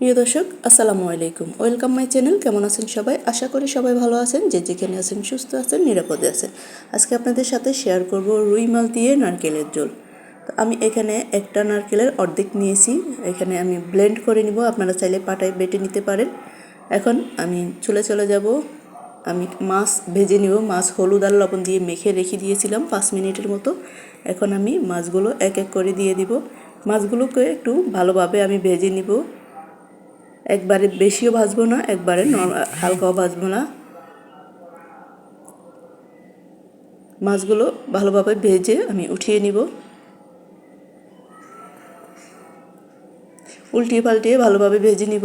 প্রিয় দর্শক, আসসালামু আলাইকুম। ওয়েলকাম মাই চ্যানেল কেমন আছেন সবাই? আশা করি সবাই ভালো আছেন, যে যেখানে আছেন, সুস্থ আছেন, নিরাপদে আছেন। আজকে আপনাদের সাথে শেয়ার করব রুই মাছ দিয়ে নারকেলের ঝোল। তো আমি এখানে একটা নারকেলের অর্ধেক নিয়েছি। এখানে আমি ব্লেন্ড করে নিব। আপনারা চাইলে পাটায় বেটে নিতে পারেন। এখন আমি চলে চলে যাব। আমি মাছ ভেজে নিব। মাছ হলুদ আর লবণ দিয়ে মেখে রেখে দিয়েছিলাম পাঁচ মিনিটের মতো। এখন আমি মাছগুলো এক এক করে দিয়ে দিব। মাছগুলোকে একটু ভালোভাবে আমি ভেজে নিব। একবারে বেশিও ভাজবো না, একবারে হালকাও ভাজবো না। মাছগুলো ভালোভাবে ভেজে আমি উঠিয়ে নিব। উল্টিয়ে পাল্টিয়ে ভালোভাবে ভেজে নিব।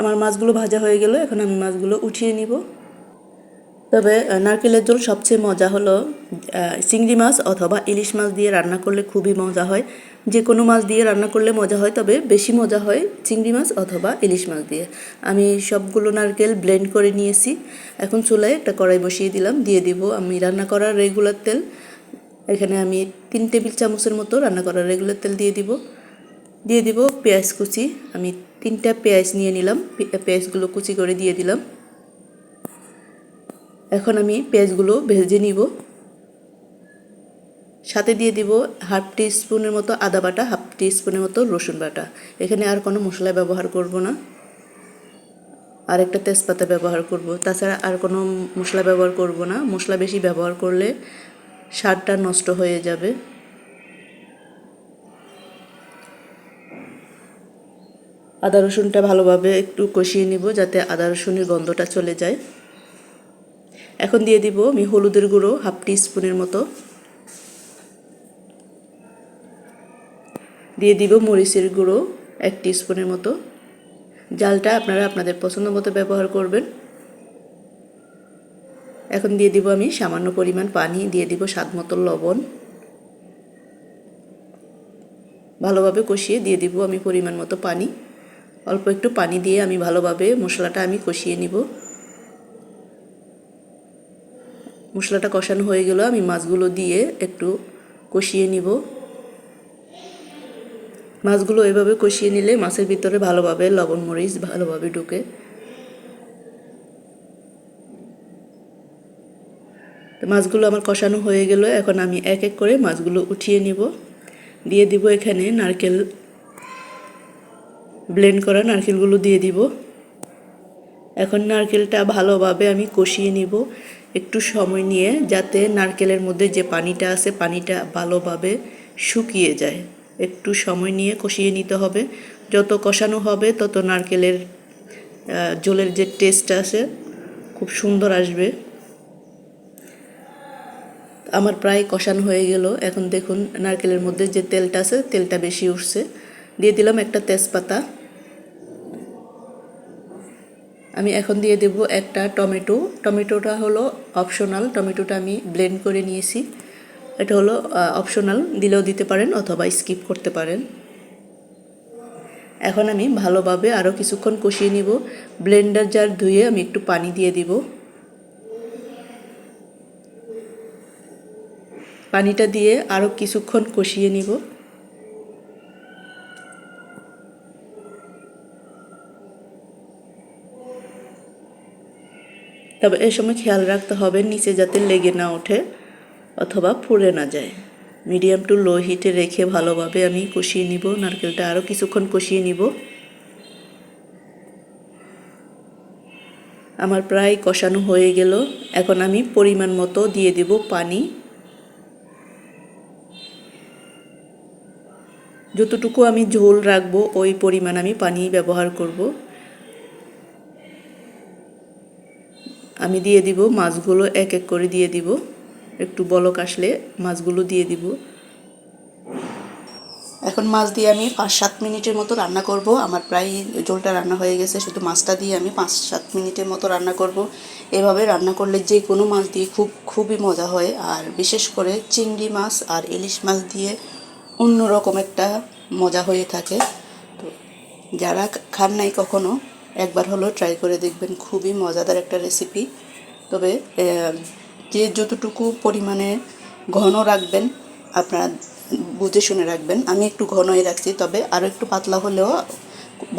আমার মাছগুলো ভাজা হয়ে গেল, এখন আমি মাছগুলো উঠিয়ে নিব। তবে নারকেলের ঝোল সবচেয়ে মজা হলো চিংড়ি মাছ অথবা ইলিশ মাছ দিয়ে রান্না করলে খুবই মজা হয়। যে কোনো মাছ দিয়ে রান্না করলে মজা হয়, তবে বেশি মজা হয় চিংড়ি মাছ অথবা ইলিশ মাছ দিয়ে। আমি সবগুলো নারকেল ব্লেন্ড করে নিয়েছি। এখন চুলায় একটা কড়াই বসিয়ে দিলাম, দিয়ে দিব আমি রান্না করার রেগুলার তেল। এখানে আমি তিন টেবিল চামচের মতো রান্না করার রেগুলার তেল দিয়ে দিব। দিয়ে দিব পেঁয়াজ কুচি। আমি তিনটা পেঁয়াজ নিয়ে নিলাম পেঁয়াজগুলো কুচি করে দিয়ে দিলাম। এখন আমি পেঁয়াজগুলো ভেজে নিব। সাথে দিয়ে দিব হাফ টি স্পুনের মতো আদা বাটা, হাফ টি স্পুনের মতো রসুন বাটা। এখানে আর কোনো মশলা ব্যবহার করব না। আর একটা তেজপাতা ব্যবহার করব। তাছাড়া আর কোনো মশলা ব্যবহার করব না। মশলা বেশি ব্যবহার করলে স্বাদটা নষ্ট হয়ে যাবে। আদা রসুনটা ভালোভাবে একটু কষিয়ে নিব যাতে আদা রসুনের গন্ধটা চলে যায়। এখন দিয়ে দিব আমি হলুদের গুঁড়ো হাফ টি স্পুনের মতো। দিয়ে দিব মরিচের গুঁড়ো এক টি স্পুনের মতো। জালটা আপনারা আপনাদের পছন্দ মতো ব্যবহার করবেন। এখন দিয়ে দিব আমি সামান্য পরিমাণ পানি, দিয়ে দিব স্বাদ মতো লবণ। ভালোভাবে কষিয়ে দিয়ে দিব আমি পরিমাণ মতো পানি। অল্প একটু পানি দিয়ে আমি ভালোভাবে মশলাটা আমি কষিয়ে নিব। মশলাটা কষানো হয়ে গেল, আমি মাছগুলো দিয়ে একটু কষিয়ে নিব। মাছগুলো এভাবে কষিয়ে নিলে মাছের ভিতরে ভালোভাবে লবণ, মরিচ ভালোভাবে ঢুকে। মাছগুলো আমার কষানো হয়ে গেল, এখন আমি এক এক করে মাছগুলো উঠিয়ে নিব। দিয়ে দিব এখানে নারকেল, ব্লেন্ড করা নারকেলগুলো দিয়ে দিব। এখন নারকেলটা ভালোভাবে আমি কষিয়ে নিব। একটু সময় নিয়ে যাতে নারকেলের মধ্যে যে পানিটা আছে, পানিটা ভালোভাবে শুকিয়ে যায়। একটু সময় নিয়ে কষিয়ে নিতে হবে। যত কষানো হবে, তত নারকেলের জলের যে টেস্ট আছে, খুব সুন্দর আসবে। আমার প্রায় কষানো হয়ে গেল। এখন দেখুন, নারকেলের মধ্যে যে তেলটা আছে, তেলটা বেশি উঠছে। দিয়ে দিলাম একটা তেজপাতা। আমি এখন দিয়ে দেব একটা টমেটো। টমেটোটা হলো অপশনাল। টমেটোটা আমি ব্লেন্ড করে নিয়েছি। এটা হলো অপশনাল। দিলেও দিতে পারেন অথবা স্কিপ করতে পারেন। এখন আমি ভালোভাবে আরও কিছুক্ষণ কষিয়ে নিব। ব্লেন্ডার জার ধুয়ে আমি একটু পানি দিয়ে দিব। পানিটা দিয়ে আরও কিছুক্ষণ কষিয়ে নিব। তবে এ সময় খেয়াল রাখতে হবে নিচে যাতে লেগে না ওঠে অথবা পুড়ে না যায়। মিডিয়াম টু লো হিটে রেখে ভালোভাবে আমি কষিয়ে নিব, নারকেলটা আরও কিছুক্ষণ কষিয়ে নিব। আমার প্রায় কষানো হয়ে গেল। এখন আমি পরিমাণ মতো দিয়ে দেব পানি। যতটুকু আমি ঝোল রাখব, ওই পরিমাণ আমি পানি ব্যবহার করব। আমি দিয়ে দিব, মাছগুলো এক এক করে দিয়ে দিব। একটু বলক আসলে মাছগুলো দিয়ে দিব। এখন মাছ দিয়ে আমি পাঁচ সাত মিনিটের মতো রান্না করব। আমার প্রায় ঝোলটা রান্না হয়ে গেছে, শুধু মাছটা দিয়ে আমি পাঁচ সাত মিনিটের মতো রান্না করব। এভাবে রান্না করলে যে কোনো মাছ দিয়ে খুব, খুবই মজা হয়। আর বিশেষ করে চিংড়ি মাছ আর ইলিশ মাছ দিয়ে অন্যরকম একটা মজা হয়ে থাকে। তো যারা খান নাই কখনো একবার হলেও ট্রাই করে দেখবেন, খুবই মজাদার একটা রেসিপি তবে যে যতটুকু পরিমাণে ঘন রাখবেন, আপনারা বুঝে শুনে রাখবেন, আমি একটু ঘনই রাখছি, তবে আরও একটু পাতলা হলেও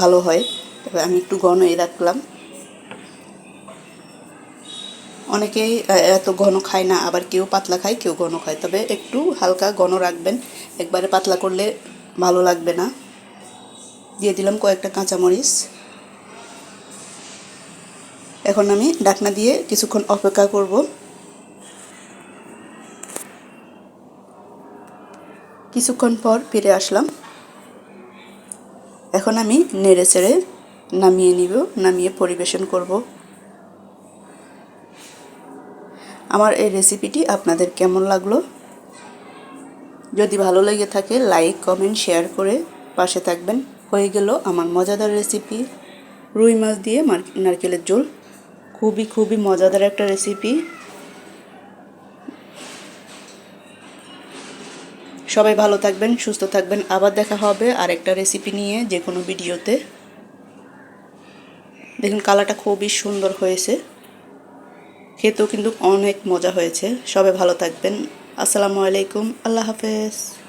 ভালো হয়। তবে আমি একটু ঘনই রাখলাম। অনেকেই এত ঘন খায় না, আবার কেউ পাতলা খায়, কেউ ঘন খায়। তবে একটু হালকা ঘন রাখবেন, একবারে পাতলা করলে ভালো লাগবে না। দিয়ে দিলাম কয়েকটা কাঁচামরিচ। এখন আমি ডাকনা দিয়ে কিছুক্ষণ অপেক্ষা করব। কিছুক্ষণ পর ফিরে আসলাম। এখন আমি নেড়ে চেড়ে নামিয়ে নিব, নামিয়ে পরিবেশন করব। আমার এই রেসিপিটি আপনাদের কেমন লাগল? যদি ভালো লেগে থাকে লাইক কমেন্ট শেয়ার করে পাশে থাকবেন। হয়ে গেল আমার মজাদার রেসিপি রুই মাছ দিয়ে নারকেলের ঝোল। খুবই খুবই মজাদার একটা রেসিপি সবাই ভালো থাকবেন, সুস্থ থাকবেন। আবার দেখা হবে আর একটা রেসিপি নিয়ে যে কোনো ভিডিওতে। দেখুন, কালারটা খুবই সুন্দর হয়েছে। খেতেও কিন্তু অনেক মজা হয়েছে। সবাই ভালো থাকবেন। আসসালামু আলাইকুম। আল্লাহ হাফেজ।